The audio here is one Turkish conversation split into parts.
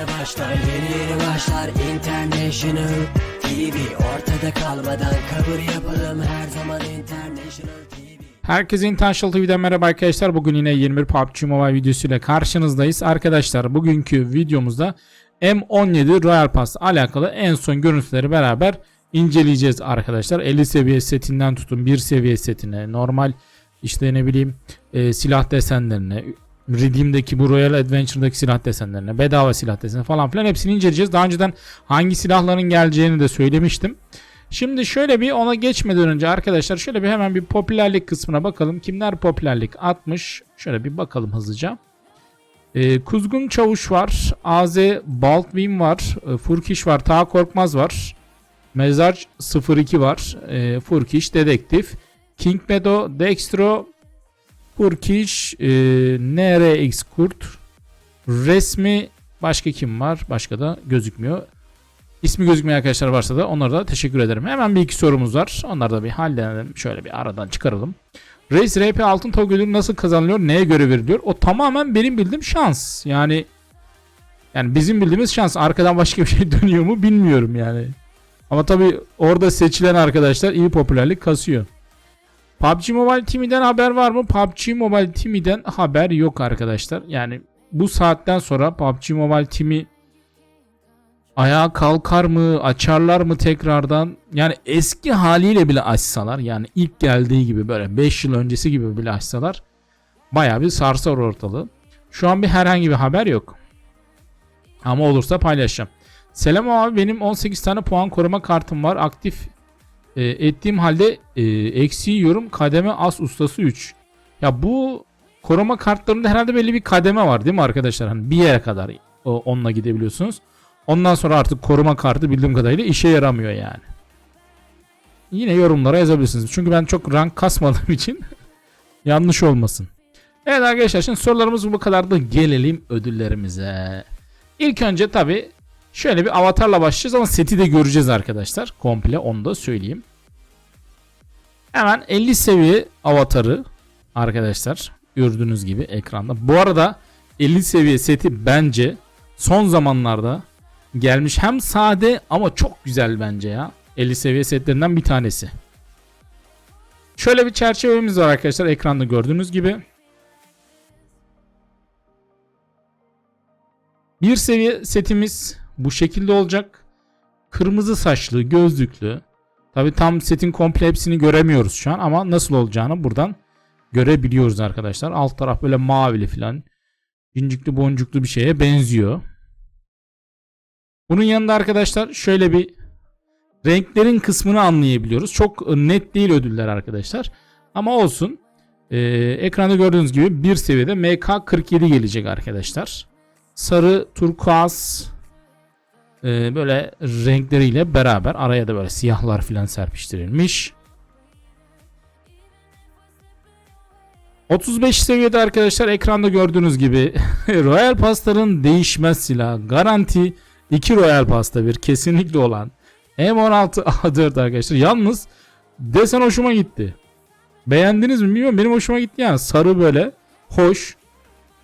yeni başlar Yeni yeni başlar International TV Ortada kalmadan kabul yapalım Her zaman International TV Herkese International TV'den merhaba arkadaşlar. Bugün yine 21 PUBG Mobile videosuyla karşınızdayız. Arkadaşlar bugünkü videomuzda M17 Royal Pass alakalı en son görüntüleri beraber inceleyeceğiz arkadaşlar. 50 seviye setinden tutun 1 seviye setine, normal işte ne bileyim e, silah desenlerine, Redeem'deki bu Royal Adventure'daki silah desenlerine, bedava silah desenlerine falan filan hepsini inceleyeceğiz. Daha önceden hangi silahların geleceğini de söylemiştim. Şimdi şöyle bir ona geçmeden önce arkadaşlar şöyle bir hemen bir popülerlik kısmına bakalım. Kimler popülerlik atmış? Şöyle bir bakalım hızlıca. Ee, Kuzgun Çavuş var. AZ Baldwin var. E, Furkiş var. Taha Korkmaz var. Mezar 02 var. E, Furkiş Dedektif. King Meadow Dextro Furkiş e, NRX Kurt Resmi başka kim var? Başka da gözükmüyor. İsmi gözükmeyen arkadaşlar varsa da onlara da teşekkür ederim. Hemen bir iki sorumuz var. Onları da bir halledelim. Şöyle bir aradan çıkaralım. Reis RP altın tog ödülü nasıl kazanılıyor? Neye göre veriliyor? O tamamen benim bildiğim şans. Yani yani bizim bildiğimiz şans. Arkadan başka bir şey dönüyor mu bilmiyorum yani. Ama tabi orada seçilen arkadaşlar iyi popülerlik kasıyor. PUBG Mobile Team'den haber var mı? PUBG Mobile Team'den haber yok arkadaşlar. Yani bu saatten sonra PUBG Mobile Team'i ayağa kalkar mı açarlar mı tekrardan yani eski haliyle bile açsalar yani ilk geldiği gibi böyle 5 yıl öncesi gibi bile açsalar baya bir sarsar ortalığı. Şu an bir herhangi bir haber yok. Ama olursa paylaşacağım. Selam abi benim 18 tane puan koruma kartım var. Aktif e, ettiğim halde e, eksi yiyorum. Kademe as ustası 3. Ya bu koruma kartlarında herhalde belli bir kademe var değil mi arkadaşlar? Hani bir yere kadar o, onunla gidebiliyorsunuz. Ondan sonra artık koruma kartı bildiğim kadarıyla işe yaramıyor yani. Yine yorumlara yazabilirsiniz. Çünkü ben çok rank kasmadığım için yanlış olmasın. Evet arkadaşlar şimdi sorularımız bu kadar da gelelim ödüllerimize. İlk önce tabi şöyle bir avatarla başlayacağız ama seti de göreceğiz arkadaşlar. Komple onu da söyleyeyim. Hemen 50 seviye avatarı arkadaşlar gördüğünüz gibi ekranda. Bu arada 50 seviye seti bence son zamanlarda gelmiş. Hem sade ama çok güzel bence ya. 50 seviye setlerinden bir tanesi. Şöyle bir çerçevemiz var arkadaşlar ekranda gördüğünüz gibi. Bir seviye setimiz bu şekilde olacak. Kırmızı saçlı, gözlüklü. Tabi tam setin komple hepsini göremiyoruz şu an ama nasıl olacağını buradan görebiliyoruz arkadaşlar. Alt taraf böyle mavili falan. Cincikli boncuklu bir şeye benziyor. Bunun yanında arkadaşlar şöyle bir renklerin kısmını anlayabiliyoruz. Çok net değil ödüller arkadaşlar. Ama olsun. Ee, ekranda gördüğünüz gibi bir seviyede MK47 gelecek arkadaşlar. Sarı, turkuaz e, böyle renkleriyle beraber araya da böyle siyahlar filan serpiştirilmiş. 35 seviyede arkadaşlar ekranda gördüğünüz gibi Royal Pass'ların değişmez silahı garanti 2 Royal Pass'ta bir kesinlikle olan M16 A4 arkadaşlar. Yalnız desen hoşuma gitti. Beğendiniz mi bilmiyorum. Benim hoşuma gitti yani. Sarı böyle hoş.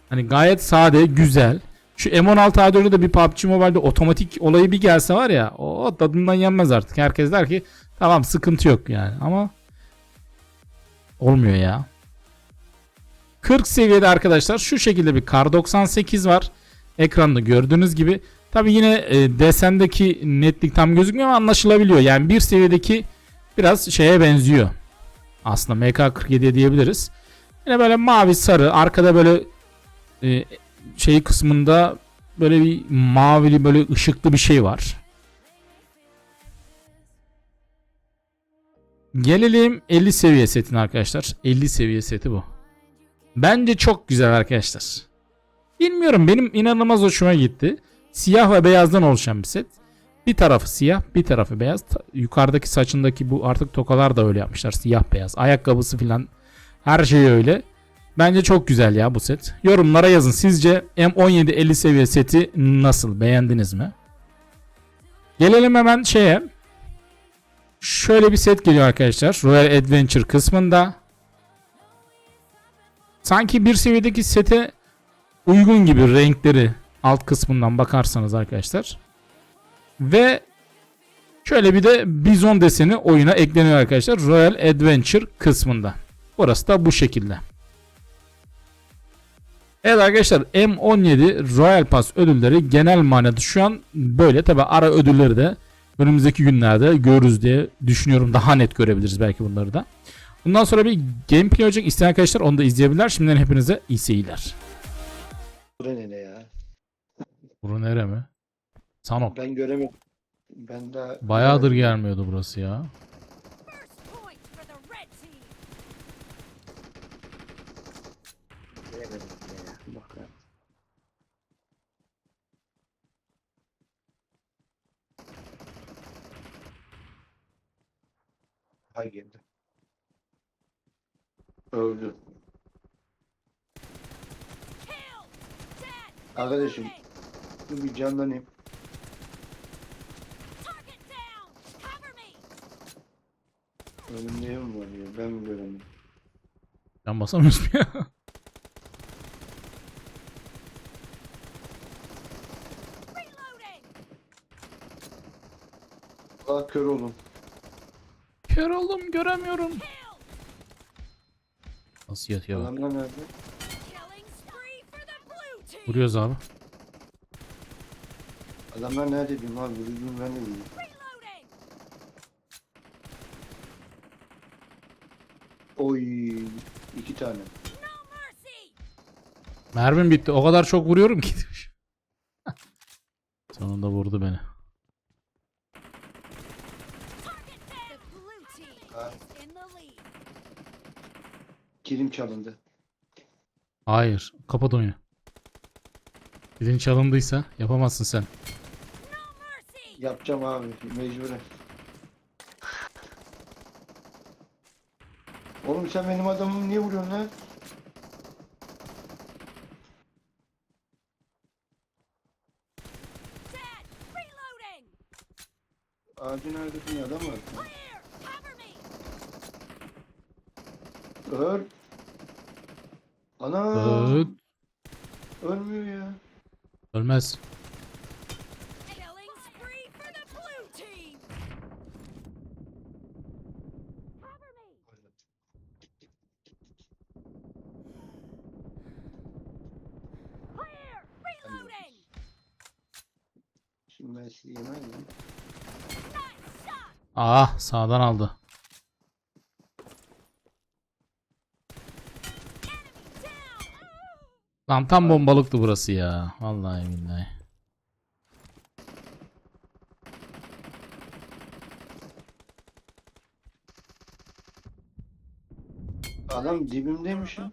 Hani gayet sade, güzel. Şu M16 A4'de de bir PUBG Mobile'de otomatik olayı bir gelse var ya o tadından yenmez artık. Herkes der ki tamam sıkıntı yok yani ama olmuyor ya. 40 seviyede arkadaşlar şu şekilde bir Kar 98 var. Ekranda gördüğünüz gibi. Tabi yine e, desendeki netlik tam gözükmüyor ama anlaşılabiliyor. Yani bir seviyedeki biraz şeye benziyor. Aslında MK47 diyebiliriz. Yine böyle mavi sarı arkada böyle e, şey kısmında böyle bir mavili böyle ışıklı bir şey var. Gelelim 50 seviye setine arkadaşlar. 50 seviye seti bu. Bence çok güzel arkadaşlar. Bilmiyorum benim inanılmaz hoşuma gitti. Siyah ve beyazdan oluşan bir set. Bir tarafı siyah, bir tarafı beyaz. Yukarıdaki saçındaki bu artık tokalar da öyle yapmışlar. Siyah beyaz. Ayakkabısı filan her şey öyle. Bence çok güzel ya bu set. Yorumlara yazın. Sizce M17 50 seviye seti nasıl? Beğendiniz mi? Gelelim hemen şeye. Şöyle bir set geliyor arkadaşlar. Royal Adventure kısmında. Sanki bir seviyedeki sete uygun gibi renkleri alt kısmından bakarsanız arkadaşlar. Ve şöyle bir de Bizon deseni oyuna ekleniyor arkadaşlar. Royal Adventure kısmında. Burası da bu şekilde. Evet arkadaşlar M17 Royal Pass ödülleri genel manada şu an böyle. Tabi ara ödülleri de önümüzdeki günlerde görürüz diye düşünüyorum. Daha net görebiliriz belki bunları da. Bundan sonra bir gameplay olacak. İsteyen arkadaşlar onu da izleyebilirler. Şimdiden hepinize iyi seyirler. Buraya ne ya? Buru nere mi? Sanok. Ben göremedim. Ben daha Bayağıdır gelmiyordu burası ya. First point for the red team. göremedim ya. Bak ya. Hay geldi. Öldü. Arkadaşım dur bir canlanayım. Önümde mi var ya? Ben mi göremiyorum? Ben basamıyoruz mu ya? Aa kör oğlum. Kör oldum göremiyorum. Nasıl yatıyor bak. Adamlar nerede? Vuruyoruz abi. Adamlar nerede diyeyim abi? Vuruyordum ben de bilmiyorum. Oy iki tane. Mermim bitti. O kadar çok vuruyorum ki. Sonunda vurdu beni. Kilim çalındı. Hayır. Kapat oyunu. Dilin çalındıysa yapamazsın sen. Yapacağım abi mecburen. Oğlum sen benim adamımı niye vuruyorsun lan? Ağacın. Clear. Cover me. Öl. Ana. Öt. Ölmüyor ya. Ölmez. Şimdi ben sizi. Ah sağdan aldı. Lan tam bombalıktı burası ya. Vallahi billahi. Adam dibimdeymiş ya.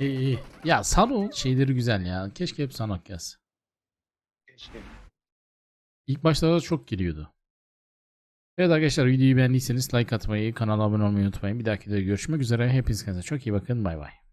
İyi iyi. Ya Sano şeyleri güzel ya. Keşke hep Sanok gelse. Keşke. İlk başlarda çok giriyordu. Evet arkadaşlar videoyu beğendiyseniz like atmayı, kanala abone olmayı unutmayın. Bir dahaki de görüşmek üzere. Hepinize çok iyi bakın. Bay bay.